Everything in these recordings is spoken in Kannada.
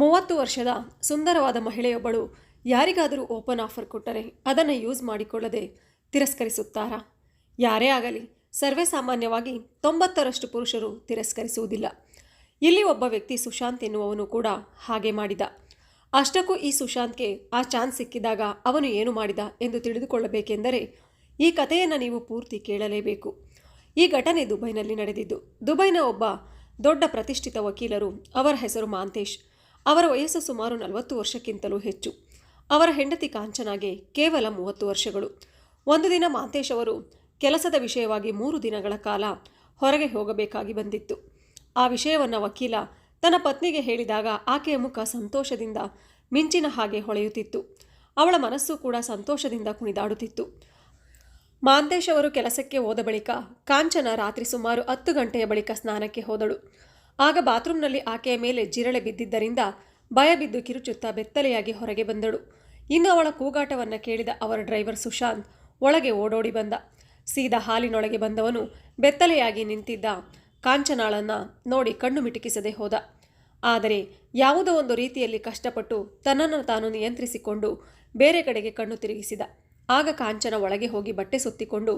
ಮೂವತ್ತು ವರ್ಷದ ಸುಂದರವಾದ ಮಹಿಳೆಯೊಬ್ಬಳು ಯಾರಿಗಾದರೂ ಓಪನ್ ಆಫರ್ ಕೊಟ್ಟರೆ ಅದನ್ನು ಯೂಸ್ ಮಾಡಿಕೊಳ್ಳದೆ ತಿರಸ್ಕರಿಸುತ್ತಾರಾ? ಯಾರೇ ಆಗಲಿ, ಸರ್ವೇ ಸಾಮಾನ್ಯವಾಗಿ ತೊಂಬತ್ತರಷ್ಟು ಪುರುಷರು ತಿರಸ್ಕರಿಸುವುದಿಲ್ಲ. ಇಲ್ಲಿ ಒಬ್ಬ ವ್ಯಕ್ತಿ ಸುಶಾಂತ್ ಎನ್ನುವವನು ಕೂಡ ಹಾಗೆ ಮಾಡಿದ. ಅಷ್ಟಕ್ಕೂ ಈ ಸುಶಾಂತ್ಗೆ ಆ ಚಾನ್ಸ್ ಸಿಕ್ಕಿದಾಗ ಅವನು ಏನು ಮಾಡಿದ ಎಂದು ತಿಳಿದುಕೊಳ್ಳಬೇಕೆಂದರೆ, ಈ ಕಥೆಯನ್ನು ನೀವು ಪೂರ್ತಿ ಕೇಳಲೇಬೇಕು. ಈ ಘಟನೆ ದುಬೈನಲ್ಲಿ ನಡೆದಿದ್ದು. ದುಬೈನ ಒಬ್ಬ ದೊಡ್ಡ ಪ್ರತಿಷ್ಠಿತ ವಕೀಲರು ಅವರ ಹೆಸರು ಮಾಂತೇಶ್. ಅವರ ವಯಸ್ಸು ಸುಮಾರು ನಲವತ್ತು ವರ್ಷಕ್ಕಿಂತಲೂ ಹೆಚ್ಚು. ಅವರ ಹೆಂಡತಿ ಕಾಂಚನಾಗೆ ಕೇವಲ ಮೂವತ್ತು ವರ್ಷಗಳು. ಒಂದು ದಿನ ಮಾಂತೇಶ್ ಅವರು, ಕೆಲಸದ ವಿಷಯವಾಗಿ ಮೂರು ದಿನಗಳ ಕಾಲ ಹೊರಗೆ ಹೋಗಬೇಕಾಗಿ ಬಂದಿತ್ತು. ಆ ವಿಷಯವನ್ನು ವಕೀಲ ತನ್ನ ಪತ್ನಿಗೆ ಹೇಳಿದಾಗ ಆಕೆಯ ಮುಖ ಸಂತೋಷದಿಂದ ಮಿಂಚಿನ ಹಾಗೆ ಹೊಳೆಯುತ್ತಿತ್ತು. ಅವಳ ಮನಸ್ಸು ಕೂಡ ಸಂತೋಷದಿಂದ ಕುಣಿದಾಡುತ್ತಿತ್ತು. ಮಾಂತೇಶ್ ಅವರು ಕೆಲಸಕ್ಕೆ ಹೋದ ಬಳಿಕ ಕಾಂಚನ ರಾತ್ರಿ ಸುಮಾರು ಹತ್ತು ಗಂಟೆಯ ಬಳಿಕ ಸ್ನಾನಕ್ಕೆ ಹೋದಳು. ಆಗ ಬಾತ್ರೂಮ್ನಲ್ಲಿ ಆಕೆಯ ಮೇಲೆ ಜಿರಳೆ ಬಿದ್ದಿದ್ದರಿಂದ ಭಯ ಬಿದ್ದು ಕಿರುಚುತ್ತಾ ಬೆತ್ತಲೆಯಾಗಿ ಹೊರಗೆ ಬಂದಳು. ಇನ್ನು ಅವಳ ಕೂಗಾಟವನ್ನು ಕೇಳಿದ ಅವರ ಡ್ರೈವರ್ ಸುಶಾಂತ್ ಒಳಗೆ ಓಡೋಡಿ ಬಂದ. ಸೀದಾ ಹಾಲಿನೊಳಗೆ ಬಂದವನು ಬೆತ್ತಲೆಯಾಗಿ ನಿಂತಿದ್ದ ಕಾಂಚನಾಳನ್ನು ನೋಡಿ ಕಣ್ಣು ಮಿಟುಕಿಸದೆ ಹೋದ. ಆದರೆ ಯಾವುದೋ ಒಂದು ರೀತಿಯಲ್ಲಿ ಕಷ್ಟಪಟ್ಟು ತನ್ನನ್ನು ತಾನು ನಿಯಂತ್ರಿಸಿಕೊಂಡು ಬೇರೆ ಕಡೆಗೆ ಕಣ್ಣು ತಿರುಗಿಸಿದ. ಆಗ ಕಾಂಚನ ಒಳಗೆ ಹೋಗಿ ಬಟ್ಟೆ ಸುತ್ತಿಕೊಂಡು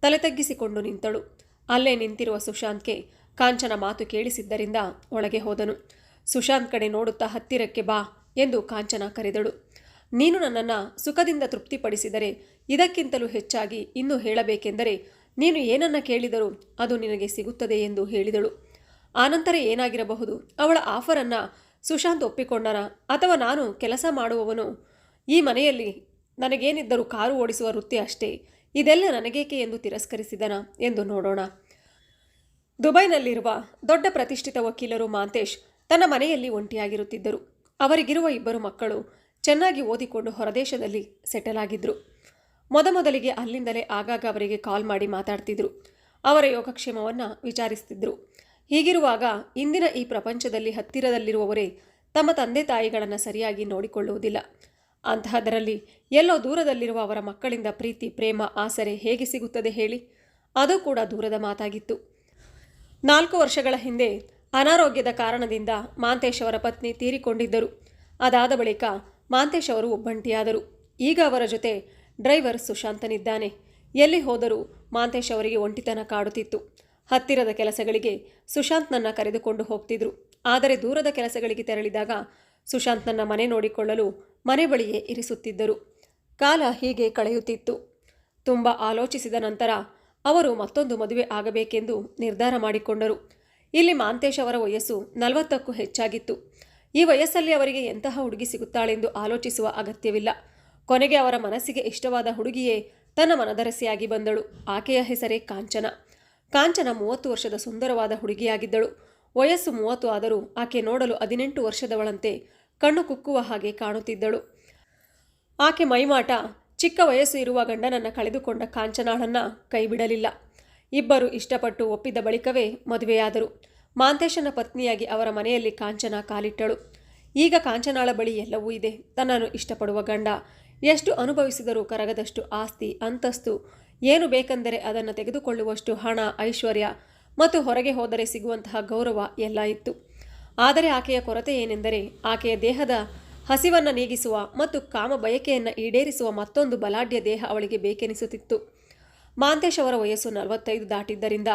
ತಲೆ ತಗ್ಗಿಸಿಕೊಂಡು ನಿಂತಳು. ಅಲ್ಲೇ ನಿಂತಿರುವ ಸುಶಾಂತ್ಗೆ ಕಾಂಚನ ಮಾತು ಕೇಳಿಸಿದ್ದರಿಂದ ಒಳಗೆ ಹೋದನು. ಸುಶಾಂತ್ ಕಡೆ ನೋಡುತ್ತಾ ಹತ್ತಿರಕ್ಕೆ ಬಾ ಎಂದು ಕಾಂಚನ ಕರೆದಳು. ನೀನು ನನ್ನನ್ನು ಸುಖದಿಂದ ತೃಪ್ತಿಪಡಿಸಿದರೆ ಇದಕ್ಕಿಂತಲೂ ಹೆಚ್ಚಾಗಿ ಇನ್ನೂ ಹೇಳಬೇಕೆಂದರೆ ನೀನು ಏನನ್ನ ಕೇಳಿದರೂ ಅದು ನಿನಗೆ ಸಿಗುತ್ತದೆ ಎಂದು ಹೇಳಿದಳು. ಆನಂತರ ಏನಾಗಿರಬಹುದು? ಅವಳ ಆಫರನ್ನು ಸುಶಾಂತ್ ಒಪ್ಪಿಕೊಂಡನ? ಅಥವಾ ನಾನು ಕೆಲಸ ಮಾಡುವವನು? ಈ ಮನೆಯಲ್ಲಿ ನನಗೇನಿದ್ದರೂ ಕಾರು ಓಡಿಸುವ ವೃತ್ತಿ ಅಷ್ಟೇ. ಇದೆಲ್ಲ ನನಗೇಕೆ ಎಂದು ತಿರಸ್ಕರಿಸಿದನ ಎಂದು ನೋಡೋಣ. ದುಬೈನಲ್ಲಿರುವ ದೊಡ್ಡ ಪ್ರತಿಷ್ಠಿತ ವಕೀಲರು ಮಾಂತೇಶ್ ತನ್ನ ಮನೆಯಲ್ಲಿ ಒಂಟಿಯಾಗಿರುತ್ತಿದ್ದರು. ಅವರಿಗಿರುವ ಇಬ್ಬರು ಮಕ್ಕಳು ಚೆನ್ನಾಗಿ ಓದಿಕೊಂಡು ಹೊರದೇಶದಲ್ಲಿ ಸೆಟಲ್ ಆಗಿದ್ದರು ಮೊದಮೊದಲಿಗೆ ಅಲ್ಲಿಂದಲೇ ಆಗಾಗ ಅವರಿಗೆ ಕಾಲ್ ಮಾಡಿ ಮಾತಾಡ್ತಿದ್ರು. ಅವರ ಯೋಗಕ್ಷೇಮವನ್ನು ವಿಚಾರಿಸ್ತಿದ್ರು. ಹೀಗಿರುವಾಗ ಇಂದಿನ ಈ ಪ್ರಪಂಚದಲ್ಲಿ ಹತ್ತಿರದಲ್ಲಿರುವವರೇ ತಮ್ಮ ತಂದೆ ತಾಯಿಗಳನ್ನು ಸರಿಯಾಗಿ ನೋಡಿಕೊಳ್ಳುವುದಿಲ್ಲ. ಅಂತಹದರಲ್ಲಿ ಎಲ್ಲೋ ದೂರದಲ್ಲಿರುವ ಅವರ ಮಕ್ಕಳಿಂದ ಪ್ರೀತಿ, ಪ್ರೇಮ, ಆಸರೆ ಹೇಗೆ ಸಿಗುತ್ತದೆ ಹೇಳಿ? ಅದು ಕೂಡ ದೂರದ ಮಾತಾಗಿತ್ತು. ನಾಲ್ಕು ವರ್ಷಗಳ ಹಿಂದೆ ಅನಾರೋಗ್ಯದ ಕಾರಣದಿಂದ ಮಾಂತೇಶ್ ಅವರ ಪತ್ನಿ ತೀರಿಕೊಂಡಿದ್ದರು. ಅದಾದ ಬಳಿಕ ಮಾಂತೇಶ್ ಅವರು ಒಬ್ಬಂಟಿಯಾದರು. ಈಗ ಅವರ ಜೊತೆ ಡ್ರೈವರ್ ಸುಶಾಂತನಿದ್ದಾನೆ. ಎಲ್ಲಿ ಹೋದರೂ ಮಾಂತೇಶ್ ಅವರಿಗೆ ಒಂಟಿತನ ಕಾಡುತ್ತಿತ್ತು. ಹತ್ತಿರದ ಕೆಲಸಗಳಿಗೆ ಸುಶಾಂತ್ನನ್ನ ಕರೆದುಕೊಂಡು ಹೋಗ್ತಿದ್ರು. ಆದರೆ ದೂರದ ಕೆಲಸಗಳಿಗೆ ತೆರಳಿದಾಗ ಸುಶಾಂತ್ನನ್ನ ಮನೆ ನೋಡಿಕೊಳ್ಳಲು ಮನೆ ಬಳಿಯೇ ಇರಿಸುತ್ತಿದ್ದರು. ಕಾಲ ಹೀಗೆ ಕಳೆಯುತ್ತಿತ್ತು. ತುಂಬ ಆಲೋಚಿಸಿದ ನಂತರ ಅವರು ಮತ್ತೊಂದು ಮದುವೆ ಆಗಬೇಕೆಂದು ನಿರ್ಧಾರ ಮಾಡಿಕೊಂಡರು. ಇಲ್ಲಿ ಮಾಂತೇಶ್ ಅವರ ವಯಸ್ಸು ನಲವತ್ತಕ್ಕೂ ಹೆಚ್ಚಾಗಿತ್ತು. ಈ ವಯಸ್ಸಲ್ಲಿ ಅವರಿಗೆ ಎಂತಹ ಹುಡುಗಿ ಸಿಗುತ್ತಾಳೆಂದು ಆಲೋಚಿಸುವ ಅಗತ್ಯವಿಲ್ಲ. ಕೊನೆಗೆ ಅವರ ಮನಸ್ಸಿಗೆ ಇಷ್ಟವಾದ ಹುಡುಗಿಯೇ ತನ್ನ ಮನದರಸಿಯಾಗಿ ಬಂದಳು. ಆಕೆಯ ಹೆಸರೇ ಕಾಂಚನ. ಕಾಂಚನ ಮೂವತ್ತು ವರ್ಷದ ಸುಂದರವಾದ ಹುಡುಗಿಯಾಗಿದ್ದಳು. ವಯಸ್ಸು ಮೂವತ್ತು ಆದರೂ ಆಕೆ ನೋಡಲು ಹದಿನೆಂಟು ವರ್ಷದವಳಂತೆ ಕಣ್ಣು ಕುಕ್ಕುವ ಹಾಗೆ ಕಾಣುತ್ತಿದ್ದಳು. ಆಕೆ ಮೈಮಾಟ ಚಿಕ್ಕ ವಯಸ್ಸು ಇರುವ ಗಂಡನನ್ನು ಕಳೆದುಕೊಂಡ ಕಾಂಚನಾಳನ್ನ ಕೈಬಿಡಲಿಲ್ಲ. ಇಬ್ಬರು ಇಷ್ಟಪಟ್ಟು ಒಪ್ಪಿದ ಬಳಿಕವೇ ಮದುವೆಯಾದರು. ಮಾಂತೇಶನ ಪತ್ನಿಯಾಗಿ ಅವರ ಮನೆಯಲ್ಲಿ ಕಾಂಚನ ಕಾಲಿಟ್ಟಳು. ಈಗ ಕಾಂಚನಾಳ ಬಳಿ ಎಲ್ಲವೂ ಇದೆ. ತನ್ನನ್ನು ಇಷ್ಟಪಡುವ ಗಂಡ. ಎಷ್ಟು ಅನುಭವಿಸಿದರೂ ಕರಗದಷ್ಟು ಆಸ್ತಿ, ಅಂತಸ್ತು. ಏನು ಬೇಕೆಂದರೆ ಅದನ್ನು ತೆಗೆದುಕೊಳ್ಳುವಷ್ಟು ಹಣ, ಐಶ್ವರ್ಯ ಮತ್ತು ಹೊರಗೆ ಹೋದರೆ ಸಿಗುವಂತಹ ಗೌರವ ಎಲ್ಲ ಇತ್ತು. ಆದರೆ ಆಕೆಯ ಕೊರತೆ ಏನೆಂದರೆ, ಆಕೆಯ ದೇಹದ ಹಸಿವನ್ನು ನೀಗಿಸುವ ಮತ್ತು ಕಾಮ ಬಯಕೆಯನ್ನು ಈಡೇರಿಸುವ ಮತ್ತೊಂದು ಬಲಾಢ್ಯ ದೇಹ ಅವಳಿಗೆ ಬೇಕೆನಿಸುತ್ತಿತ್ತು. ಮಾಂತೇಶ್ ಅವರ ವಯಸ್ಸು ನಲವತ್ತೈದು ದಾಟಿದ್ದರಿಂದ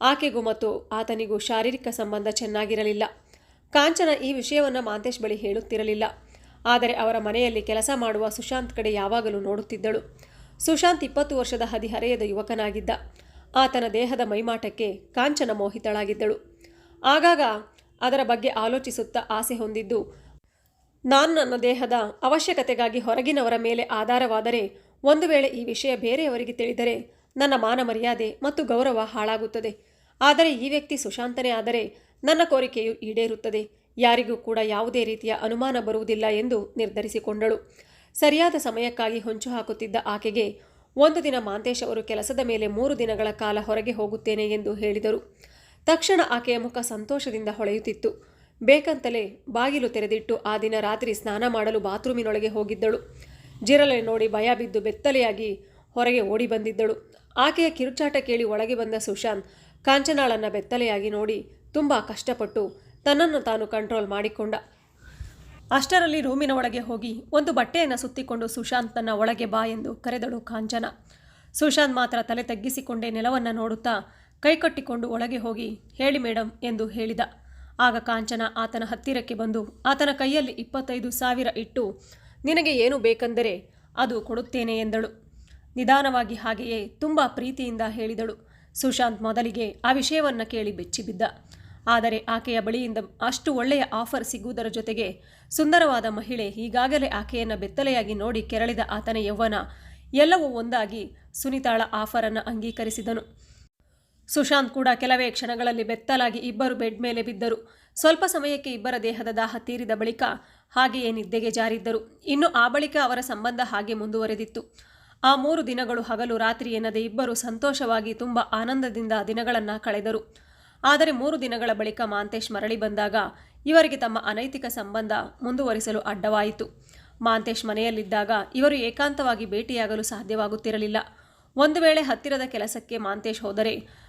ಆಕೆಗೂ ಮತ್ತು ಆತನಿಗೂ ಶಾರೀರಿಕ ಸಂಬಂಧ ಚೆನ್ನಾಗಿರಲಿಲ್ಲ. ಕಾಂಚನ ಈ ವಿಷಯವನ್ನು ಮಾಂತೇಶ್ ಬಳಿ ಹೇಳುತ್ತಿರಲಿಲ್ಲ. ಆದರೆ ಅವರ ಮನೆಯಲ್ಲಿ ಕೆಲಸ ಮಾಡುವ ಸುಶಾಂತ್ ಕಡೆ ಯಾವಾಗಲೂ ನೋಡುತ್ತಿದ್ದಳು. ಸುಶಾಂತ್ ಇಪ್ಪತ್ತು ವರ್ಷದ ಹದಿಹರೆಯದ ಯುವಕನಾಗಿದ್ದ. ಆತನ ದೇಹದ ಮೈಮಾಟಕ್ಕೆ ಕಾಂಚನ ಮೋಹಿತಳಾಗಿದ್ದಳು. ಆಗಾಗ ಅದರ ಬಗ್ಗೆ ಆಲೋಚಿಸುತ್ತಾ ಆಸೆ ಹೊಂದಿದ್ದು ನಾನು ನನ್ನ ದೇಹದ ಅವಶ್ಯಕತೆಗಾಗಿ ಹೊರಗಿನವರ ಮೇಲೆ ಆಧಾರವಾದರೆ ಒಂದು ವೇಳೆ ಈ ವಿಷಯ ಬೇರೆಯವರಿಗೆ ತಿಳಿದರೆ ನನ್ನ ಮಾನ ಮರ್ಯಾದೆ ಮತ್ತು ಗೌರವ ಹಾಳಾಗುತ್ತದೆ. ಆದರೆ ಈ ವ್ಯಕ್ತಿ ಸುಶಾಂತನೇ ಆದರೆ ನನ್ನ ಕೋರಿಕೆಯು ಈಡೇರುತ್ತದೆ. ಯಾರಿಗೂ ಕೂಡ ಯಾವುದೇ ರೀತಿಯ ಅನುಮಾನ ಬರುವುದಿಲ್ಲ ಎಂದು ನಿರ್ಧರಿಸಿಕೊಂಡಳು. ಸರಿಯಾದ ಸಮಯಕ್ಕಾಗಿ ಹೊಂಚು ಹಾಕುತ್ತಿದ್ದ ಆಕೆಗೆ ಒಂದು ದಿನ ಮಾಂತೇಶ್ ಅವರು ಕೆಲಸದ ಮೇಲೆ ಮೂರು ದಿನಗಳ ಕಾಲ ಹೊರಗೆ ಹೋಗುತ್ತೇನೆ ಎಂದು ಹೇಳಿದರು. ತಕ್ಷಣ ಆಕೆಯ ಮುಖ ಸಂತೋಷದಿಂದ ಹೊಳೆಯುತ್ತಿತ್ತು. ಬೇಕಂತಲೇ ಬಾಗಿಲು ತೆರೆದಿಟ್ಟು ಆ ದಿನ ರಾತ್ರಿ ಸ್ನಾನ ಮಾಡಲು ಬಾತ್ರೂಮಿನೊಳಗೆ ಹೋಗಿದ್ದಳು. ಜಿರಲೆ ನೋಡಿ ಭಯ ಬಿದ್ದು ಬೆತ್ತಲೆಯಾಗಿ ಹೊರಗೆ ಓಡಿ ಬಂದಿದ್ದಳು. ಆಕೆಯ ಕಿರುಚಾಟ ಕೇಳಿ ಒಳಗೆ ಬಂದ ಸುಶಾಂತ್ ಕಾಂಚನಾಳನ್ನು ಬೆತ್ತಲೆಯಾಗಿ ನೋಡಿ ತುಂಬ ಕಷ್ಟಪಟ್ಟು ತನ್ನನ್ನು ತಾನು ಕಂಟ್ರೋಲ್ ಮಾಡಿಕೊಂಡ. ಅಷ್ಟರಲ್ಲಿ ರೂಮಿನ ಒಳಗೆ ಹೋಗಿ ಒಂದು ಬಟ್ಟೆಯನ್ನು ಸುತ್ತಿಕೊಂಡು ಸುಶಾಂತ್ ತನ್ನ ಒಳಗೆ ಬಾ ಎಂದು ಕರೆದಳು ಕಾಂಚನ. ಸುಶಾಂತ್ ಮಾತ್ರ ತಲೆ ತಗ್ಗಿಸಿಕೊಂಡೇ ನೆಲವನ್ನು ನೋಡುತ್ತಾ ಕೈಕಟ್ಟಿಕೊಂಡು ಒಳಗೆ ಹೋಗಿ, ಹೇಳಿ ಮೇಡಮ್ ಎಂದು ಹೇಳಿದ. ಆಗ ಕಾಂಚನ ಆತನ ಹತ್ತಿರಕ್ಕೆ ಬಂದು, ಆತನ ಕೈಯಲ್ಲಿ ಇಪ್ಪತ್ತೈದು ಸಾವಿರ ಇಟ್ಟು ನಿನಗೆ ಏನು ಬೇಕೆಂದರೆ ಅದು ಕೊಡುತ್ತೇನೆ ಎಂದಳು. ನಿಧಾನವಾಗಿ ಹಾಗೆಯೇ ತುಂಬ ಪ್ರೀತಿಯಿಂದ ಹೇಳಿದಳು. ಸುಶಾಂತ್ ಮೊದಲಿಗೆ ಆ ವಿಷಯವನ್ನು ಕೇಳಿ ಬೆಚ್ಚಿಬಿದ್ದ. ಆದರೆ ಆಕೆಯ ಬಳಿಯಿಂದ ಅಷ್ಟು ಒಳ್ಳೆಯ ಆಫರ್ ಸಿಗುವುದರ ಜೊತೆಗೆ ಸುಂದರವಾದ ಮಹಿಳೆ ಈಗಾಗಲೇ ಆಕೆಯನ್ನು ಬೆತ್ತಲೆಯಾಗಿ ನೋಡಿ ಕೆರಳಿದ ಆತನ ಯೌವನ ಎಲ್ಲವೂ ಒಂದಾಗಿ ಸುನಿತಾಳ ಆಫರನ್ನು ಅಂಗೀಕರಿಸಿದನು. ಸುಶಾಂತ್ ಕೂಡ ಕೆಲವೇ ಕ್ಷಣಗಳಲ್ಲಿ ಬೆತ್ತಲಾಗಿ ಇಬ್ಬರು ಬೆಡ್ ಮೇಲೆ ಬಿದ್ದರು. ಸ್ವಲ್ಪ ಸಮಯಕ್ಕೆ ಇಬ್ಬರ ದೇಹದ ದಾಹ ತೀರಿದ ಬಳಿಕ ಹಾಗೆಯೇ ನಿದ್ದೆಗೆ ಜಾರಿದ್ದರು. ಇನ್ನು ಆ ಬಳಿಕ ಅವರ ಸಂಬಂಧ ಹಾಗೆ ಮುಂದುವರೆದಿತ್ತು. ಆ ಮೂರು ದಿನಗಳು ಹಗಲು ರಾತ್ರಿ ಎನ್ನದೆ ಇಬ್ಬರು ಸಂತೋಷವಾಗಿ ತುಂಬ ಆನಂದದಿಂದ ದಿನಗಳನ್ನು ಕಳೆದರು. ಆದರೆ ಮೂರು ದಿನಗಳ ಬಳಿಕ ಮಾಂತೇಶ್ ಮರಳಿ ಬಂದಾಗ ಇವರಿಗೆ ತಮ್ಮ ಅನೈತಿಕ ಸಂಬಂಧ ಮುಂದುವರಿಸಲು ಅಡ್ಡವಾಯಿತು. ಮಾಂತೇಶ್ ಮನೆಯಲ್ಲಿದ್ದಾಗ ಇವರು ಏಕಾಂತವಾಗಿ ಭೇಟಿಯಾಗಲು ಸಾಧ್ಯವಾಗುತ್ತಿರಲಿಲ್ಲ. ಒಂದು ವೇಳೆ ಹತ್ತಿರದ ಕೆಲಸಕ್ಕೆ ಮಾಂತೇಶ್ ಹೋದರೆ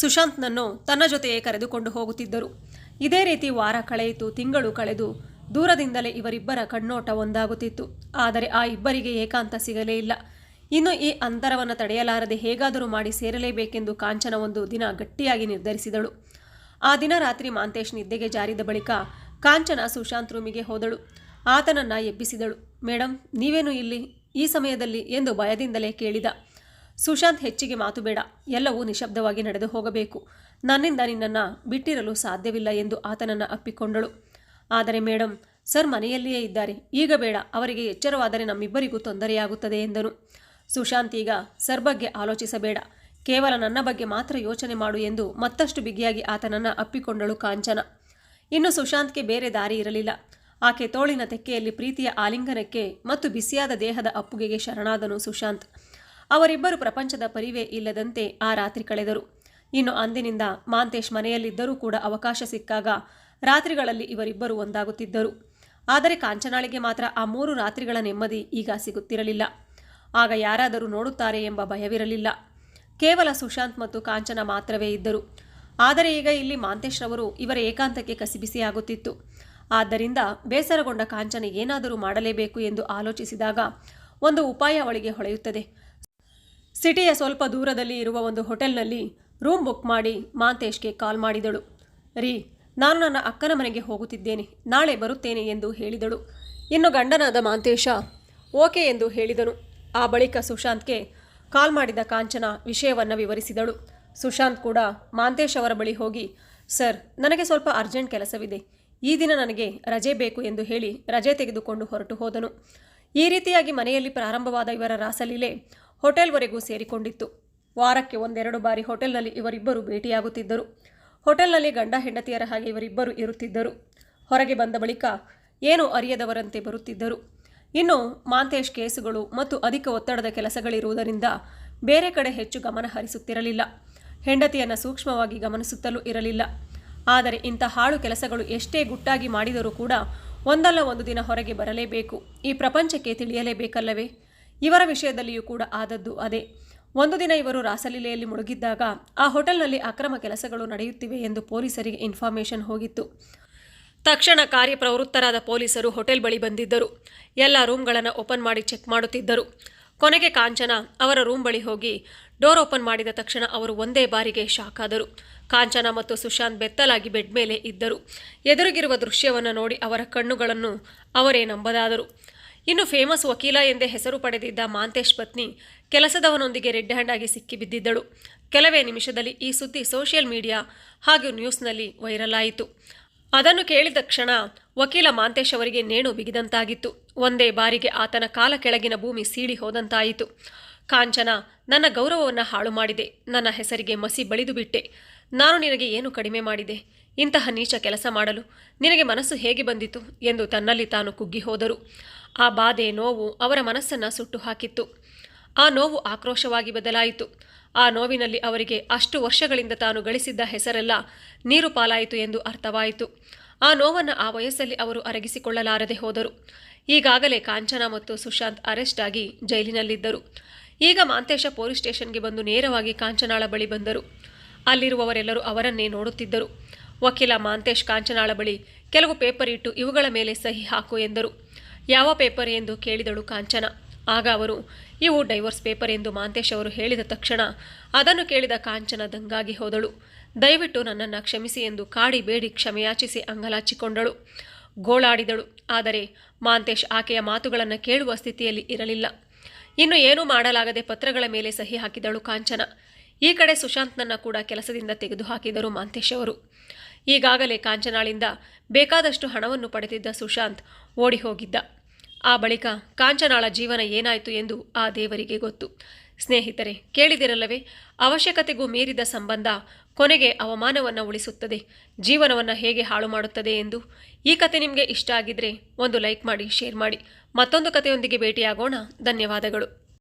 ಸುಶಾಂತ್ನನ್ನು ತನ್ನ ಜೊತೆಯೇ ಕರೆದುಕೊಂಡು ಹೋಗುತ್ತಿದ್ದರು. ಇದೇ ರೀತಿ ವಾರ ಕಳೆಯಿತು, ತಿಂಗಳು ಕಳೆದು. ದೂರದಿಂದಲೇ ಇವರಿಬ್ಬರ ಕಣ್ಣೋಟ ಒಂದಾಗುತ್ತಿತ್ತು. ಆದರೆ ಆ ಇಬ್ಬರಿಗೆ ಏಕಾಂತ ಸಿಗಲೇ ಇಲ್ಲ. ಇನ್ನು ಈ ಅಂತರವನ್ನು ತಡೆಯಲಾರದೆ ಹೇಗಾದರೂ ಮಾಡಿ ಸೇರಲೇಬೇಕೆಂದು ಕಾಂಚನ ಒಂದು ದಿನ ಗಟ್ಟಿಯಾಗಿ ನಿರ್ಧರಿಸಿದಳು. ಆ ದಿನ ರಾತ್ರಿ ಮಾಂತೇಶ್ ನಿದ್ದೆಗೆ ಜಾರಿದ ಬಳಿಕ ಕಾಂಚನ ಸುಶಾಂತ್ ರೂಮಿಗೆ ಹೋದಳು. ಆತನನ್ನ ಎಬ್ಬಿಸಿದಳು. ಮೇಡಮ್ ನೀವೇನು ಇಲ್ಲಿ? ಈ ಸಮಯದಲ್ಲಿ? ಎಂದು ಭಯದಿಂದಲೇ ಕೇಳಿದ. ಸುಶಾಂತ್ ಹೆಚ್ಚಿಗೆ ಮಾತು ಬೇಡ. ಎಲ್ಲವೂ ನಿಶಬ್ದವಾಗಿ ನಡೆದು ಹೋಗಬೇಕು. ನನ್ನಿಂದ ನಿನ್ನನ್ನು ಬಿಟ್ಟಿರಲು ಸಾಧ್ಯವಿಲ್ಲ ಎಂದು ಆತನನ್ನು ಅಪ್ಪಿಕೊಂಡಳು. ಆದರೆ ಮೇಡಮ್ ಸರ್ ಮನೆಯಲ್ಲಿಯೇ ಇದ್ದಾರೆ. ಈಗ ಬೇಡ, ಅವರಿಗೆ ಎಚ್ಚರವಾದರೆ ನಮ್ಮಿಬ್ಬರಿಗೂ ತೊಂದರೆಯಾಗುತ್ತದೆ ಎಂದನು. ಸುಶಾಂತ್ ಈಗ ಸರ್ ಬಗ್ಗೆ ಆಲೋಚಿಸಬೇಡ. ಕೇವಲ ನನ್ನ ಬಗ್ಗೆ ಮಾತ್ರ ಯೋಚನೆ ಮಾಡು ಎಂದು ಮತ್ತಷ್ಟು ಬಿಗಿಯಾಗಿ ಆತನನ್ನು ಅಪ್ಪಿಕೊಂಡಳು ಕಾಂಚನ. ಇನ್ನು ಸುಶಾಂತ್ಗೆ ಬೇರೆ ದಾರಿ ಇರಲಿಲ್ಲ. ಆಕೆ ತೋಳಿನ ತೆಕ್ಕೆಯಲ್ಲಿ ಪ್ರೀತಿಯ ಆಲಿಂಗನಕ್ಕೆ ಮತ್ತು ಬಿಸಿಯಾದ ದೇಹದ ಅಪ್ಪುಗೆಗೆ ಶರಣಾದನು ಸುಶಾಂತ್. ಅವರಿಬ್ಬರು ಪ್ರಪಂಚದ ಪರಿವೇ ಇಲ್ಲದಂತೆ ಆ ರಾತ್ರಿ ಕಳೆದರು. ಇನ್ನು ಅಂದಿನಿಂದ ಮಾಂತೇಶ್ ಮನೆಯಲ್ಲಿದ್ದರೂ ಕೂಡ ಅವಕಾಶ ಸಿಕ್ಕಾಗ ರಾತ್ರಿಗಳಲ್ಲಿ ಇವರಿಬ್ಬರು ಒಂದಾಗುತ್ತಿದ್ದರು. ಆದರೆ ಕಾಂಚನಾಳಿಗೆ ಮಾತ್ರ ಆ ಮೂರು ರಾತ್ರಿಗಳ ನೆಮ್ಮದಿ ಈಗ ಸಿಗುತ್ತಿರಲಿಲ್ಲ. ಆಗ ಯಾರಾದರೂ ನೋಡುತ್ತಾರೆ ಎಂಬ ಭಯವಿರಲಿಲ್ಲ. ಕೇವಲ ಸುಶಾಂತ್ ಮತ್ತು ಕಾಂಚನ ಮಾತ್ರವೇ ಇದ್ದರು. ಆದರೆ ಈಗ ಇಲ್ಲಿ ಮಾಂತೇಶ್ರವರು ಇವರ ಏಕಾಂತಕ್ಕೆ ಕಸಿಬಿಸಿಯಾಗುತ್ತಿತ್ತು ಆದ್ದರಿಂದ ಬೇಸರಗೊಂಡ ಕಾಂಚನ ಏನಾದರೂ ಮಾಡಲೇಬೇಕು ಎಂದು ಆಲೋಚಿಸಿದಾಗ ಒಂದು ಉಪಾಯ ಅವಳಿಗೆ ಹೊಳೆಯುತ್ತದೆ. ಸಿಟಿಯ ಸ್ವಲ್ಪ ದೂರದಲ್ಲಿ ಇರುವ ಒಂದು ಹೋಟೆಲ್ನಲ್ಲಿ ರೂಮ್ ಬುಕ್ ಮಾಡಿ ಮಾಂತೇಶ್ಗೆ ಕಾಲ್ ಮಾಡಿದಳು. ರೀ, ನಾನು ನನ್ನ ಅಕ್ಕನ ಮನೆಗೆ ಹೋಗುತ್ತಿದ್ದೇನೆ, ನಾಳೆ ಬರುತ್ತೇನೆ ಎಂದು ಹೇಳಿದಳು. ಇನ್ನು ಗಂಡನಾದ ಮಾಂತೇಶ, ಓಕೆ ಎಂದು ಹೇಳಿದನು. ಆ ಬಳಿಕ ಸುಶಾಂತ್ಗೆ ಕಾಲ್ ಮಾಡಿದ ಕಾಂಚನ ವಿಷಯವನ್ನು ವಿವರಿಸಿದಳು. ಸುಶಾಂತ್ ಕೂಡ ಮಾಂತೇಶ್ ಅವರ ಬಳಿ ಹೋಗಿ, ಸರ್, ನನಗೆ ಸ್ವಲ್ಪ ಅರ್ಜೆಂಟ್ ಕೆಲಸವಿದೆ. ಈ ದಿನ ನನಗೆ ರಜೆ ಬೇಕು ಎಂದು ಹೇಳಿ ರಜೆ ತೆಗೆದುಕೊಂಡು ಹೊರಟು ಹೋದನು. ಈ ರೀತಿಯಾಗಿ ಮನೆಯಲ್ಲಿ ಪ್ರಾರಂಭವಾದ ಇವರ ರಾಸಲೀಲೆ ಹೋಟೆಲ್ವರೆಗೂ ಸೇರಿಕೊಂಡಿತ್ತು. ವಾರಕ್ಕೆ ಒಂದೆರಡು ಬಾರಿ ಹೋಟೆಲ್ನಲ್ಲಿ ಇವರಿಬ್ಬರು ಭೇಟಿಯಾಗುತ್ತಿದ್ದರು. ಹೋಟೆಲ್ನಲ್ಲಿ ಗಂಡ ಹೆಂಡತಿಯರ ಹಾಗೆ ಇವರಿಬ್ಬರು ಇರುತ್ತಿದ್ದರು. ಹೊರಗೆ ಬಂದ ಬಳಿಕ ಏನು ಅರಿಯದವರಂತೆ ಬರುತ್ತಿದ್ದರು. ಇನ್ನು ಮಾಂತೇಶ್ ಕೇಸುಗಳು ಮತ್ತು ಅಧಿಕ ಒತ್ತಡದ ಕೆಲಸಗಳಿರುವುದರಿಂದ ಬೇರೆ ಕಡೆ ಹೆಚ್ಚು ಗಮನ ಹರಿಸುತ್ತಿರಲಿಲ್ಲ. ಹೆಂಡತಿಯನ್ನು ಸೂಕ್ಷ್ಮವಾಗಿ ಗಮನಿಸುತ್ತಲೂ ಇರಲಿಲ್ಲ. ಆದರೆ ಇಂಥ ಹಾಳು ಕೆಲಸಗಳು ಎಷ್ಟೇ ಗುಟ್ಟಾಗಿ ಮಾಡಿದರೂ ಕೂಡ ಒಂದಲ್ಲ ಒಂದು ದಿನ ಹೊರಗೆ ಬರಲೇಬೇಕು. ಈ ಪ್ರಪಂಚಕ್ಕೆ ತಿಳಿಯಲೇಬೇಕಲ್ಲವೇ? ಇವರ ವಿಷಯದಲ್ಲಿಯೂ ಕೂಡ ಆದದ್ದು ಅದೇ. ಒಂದು ದಿನ ಇವರು ರಾಸಲೀಲೆಯಲ್ಲಿ ಮುಳುಗಿದ್ದಾಗ ಆ ಹೋಟೆಲ್ನಲ್ಲಿ ಅಕ್ರಮ ಕೆಲಸಗಳು ನಡೆಯುತ್ತಿವೆ ಎಂದು ಪೊಲೀಸರಿಗೆ ಇನ್ಫಾರ್ಮೇಷನ್ ಹೋಗಿತ್ತು. ತಕ್ಷಣ ಕಾರ್ಯಪ್ರವೃತ್ತರಾದ ಪೊಲೀಸರು ಹೋಟೆಲ್ ಬಳಿ ಬಂದಿದ್ದರು. ಎಲ್ಲ ರೂಮ್ಗಳನ್ನು ಓಪನ್ ಮಾಡಿ ಚೆಕ್ ಮಾಡುತ್ತಿದ್ದರು. ಕೊನೆಗೆ ಕಾಂಚನ ಅವರ ರೂಮ್ ಬಳಿ ಹೋಗಿ ಡೋರ್ ಓಪನ್ ಮಾಡಿದ ತಕ್ಷಣ ಅವರು ಒಂದೇ ಬಾರಿಗೆ ಶಾಕ್ ಆದರು. ಕಾಂಚನ ಮತ್ತು ಸುಶಾಂತ್ ಬೆತ್ತಲಾಗಿ ಬೆಡ್ ಮೇಲೆ ಇದ್ದರು. ಎದುರಿಗಿರುವ ದೃಶ್ಯವನ್ನು ನೋಡಿ ಅವರ ಕಣ್ಣುಗಳನ್ನು ಅವರೇ ನಂಬದಾದರು. ಇನ್ನು ಫೇಮಸ್ ವಕೀಲ ಎಂದೇ ಹೆಸರು ಪಡೆದಿದ್ದ ಮಾಂತೇಶ್ ಪತ್ನಿ ಕೆಲಸದವನೊಂದಿಗೆ ರೆಡ್ ಹ್ಯಾಂಡ್ ಆಗಿ ಸಿಕ್ಕಿಬಿದ್ದಿದ್ದಳು. ಕೆಲವೇ ನಿಮಿಷದಲ್ಲಿ ಈ ಸುದ್ದಿ ಸೋಷಿಯಲ್ ಮೀಡಿಯಾ ಹಾಗೂ ನ್ಯೂಸ್ನಲ್ಲಿ ವೈರಲ್ ಆಯಿತು ಅದನ್ನು ಕೇಳಿದ ಕ್ಷಣ ವಕೀಲ ಮಾಂತೇಶ್ ಅವರಿಗೆ ನೇಣು ಬಿಗಿದಂತಾಗಿತ್ತು. ಒಂದೇ ಬಾರಿಗೆ ಆತನ ಕಾಲ ಕೆಳಗಿನ ಭೂಮಿ ಸೀಳಿ ಹೋದಂತಾಯಿತು. ಕಾಂಚನ, ನನ್ನ ಗೌರವವನ್ನು ಹಾಳು ಮಾಡಿದೆ. ನನ್ನ ಹೆಸರಿಗೆ ಮಸಿ ಬಳಿದು ಬಿಟ್ಟೆ. ನಾನು ನಿನಗೆ ಏನು ಕಡಿಮೆ ಮಾಡಿದೆ? ಇಂತಹ ನೀಚ ಕೆಲಸ ಮಾಡಲು ನಿನಗೆ ಮನಸ್ಸು ಹೇಗೆ ಬಂದಿತು? ಎಂದು ತನ್ನಲ್ಲಿ ತಾನು ಕುಗ್ಗಿ ಹೋದರು. ಆ ಬಾಧೆ ನೋವು ಅವರ ಮನಸ್ಸನ್ನು ಸುಟ್ಟು ಹಾಕಿತ್ತು ಆ ನೋವು ಆಕ್ರೋಶವಾಗಿ ಬದಲಾಯಿತು. ಆ ನೋವಿನಲ್ಲಿ ಅವರಿಗೆ ಅಷ್ಟು ವರ್ಷಗಳಿಂದ ತಾನು ಗಳಿಸಿದ್ದ ಹೆಸರೆಲ್ಲ ನೀರು ಪಾಲಾಯಿತು ಎಂದು ಅರ್ಥವಾಯಿತು. ಆ ನೋವನ್ನು ಆ ವಯಸ್ಸಲ್ಲಿ ಅವರು ಅರಗಿಸಿಕೊಳ್ಳಲಾರದೆ ಹೋದರು. ಈಗಾಗಲೇ ಕಾಂಚನ ಮತ್ತು ಸುಶಾಂತ್ ಅರೆಸ್ಟ್ ಆಗಿ ಜೈಲಿನಲ್ಲಿದ್ದರು. ಈಗ ಮಾಂತೇಶ ಪೊಲೀಸ್ ಸ್ಟೇಷನ್ಗೆ ಬಂದು ನೇರವಾಗಿ ಕಾಂಚನಾಳ ಬಳಿ ಬಂದರು. ಅಲ್ಲಿರುವವರೆಲ್ಲರೂ ಅವರನ್ನೇ ನೋಡುತ್ತಿದ್ದರು. ವಕೀಲ ಮಾಂತೇಶ್ ಕಾಂಚನಾಳ ಬಳಿ, ಕೆಲವು ಪೇಪರ್ ಇಟ್ಟು ಇವುಗಳ ಮೇಲೆ ಸಹಿ ಹಾಕು ಎಂದರು. ಯಾವ ಪೇಪರ್ ಎಂದು ಕೇಳಿದಳು ಕಾಂಚನ. ಆಗ ಅವರು, ಇವು ಡೈವರ್ಸ್ ಪೇಪರ್ ಎಂದು ಮಾಂತೇಶ್ ಅವರು ಹೇಳಿದ ತಕ್ಷಣ ಅದನ್ನು ಕೇಳಿದ ಕಾಂಚನ ದಂಗಾಗಿ ಹೋದಳು. ದಯವಿಟ್ಟು ನನ್ನನ್ನು ಕ್ಷಮಿಸಿ ಎಂದು ಕಾಡಿ ಬೇಡಿ ಕ್ಷಮೆಯಾಚಿಸಿ ಅಂಗಲಾಚಿಕೊಂಡಳು. ಗೋಳಾಡಿದಳು. ಆದರೆ ಮಾಂತೇಶ್ ಆಕೆಯ ಮಾತುಗಳನ್ನು ಕೇಳುವ ಸ್ಥಿತಿಯಲ್ಲಿ ಇರಲಿಲ್ಲ. ಇನ್ನು ಏನೂ ಮಾಡಲಾಗದೆ ಪತ್ರಗಳ ಮೇಲೆ ಸಹಿ ಹಾಕಿದಳು ಕಾಂಚನ. ಈ ಕಡೆ ಸುಶಾಂತ್ನನ್ನು ಕೂಡ ಕೆಲಸದಿಂದ ತೆಗೆದುಹಾಕಿದರು ಮಾಂತೇಶ್ ಅವರು. ಈಗಾಗಲೇ ಕಾಂಚನಾಳಿಂದ ಬೇಕಾದಷ್ಟು ಹಣವನ್ನು ಪಡೆದಿದ್ದ ಸುಶಾಂತ್ ಓಡಿ ಹೋಗಿದ್ದ. ಆ ಬಳಿಕ ಕಾಂಚನಾಳ ಜೀವನ ಏನಾಯಿತು ಎಂದು ಆ ದೇವರಿಗೆ ಗೊತ್ತು. ಸ್ನೇಹಿತರೆ, ಕೇಳಿದಿರಲ್ಲವೇ, ಅವಶ್ಯಕತೆಗೂ ಮೀರಿದ ಸಂಬಂಧ ಕೊನೆಗೆ ಅವಮಾನವನ್ನು ಉಳಿಸುತ್ತದೆ. ಜೀವನವನ್ನು ಹೇಗೆ ಹಾಳು ಮಾಡುತ್ತದೆ ಎಂದು ಈ ಕತೆ ನಿಮಗೆ ಇಷ್ಟ ಆಗಿದ್ರೆ ಒಂದು ಲೈಕ್ ಮಾಡಿ, ಶೇರ್ ಮಾಡಿ. ಮತ್ತೊಂದು ಕಥೆಯೊಂದಿಗೆ ಭೇಟಿಯಾಗೋಣ. ಧನ್ಯವಾದಗಳು.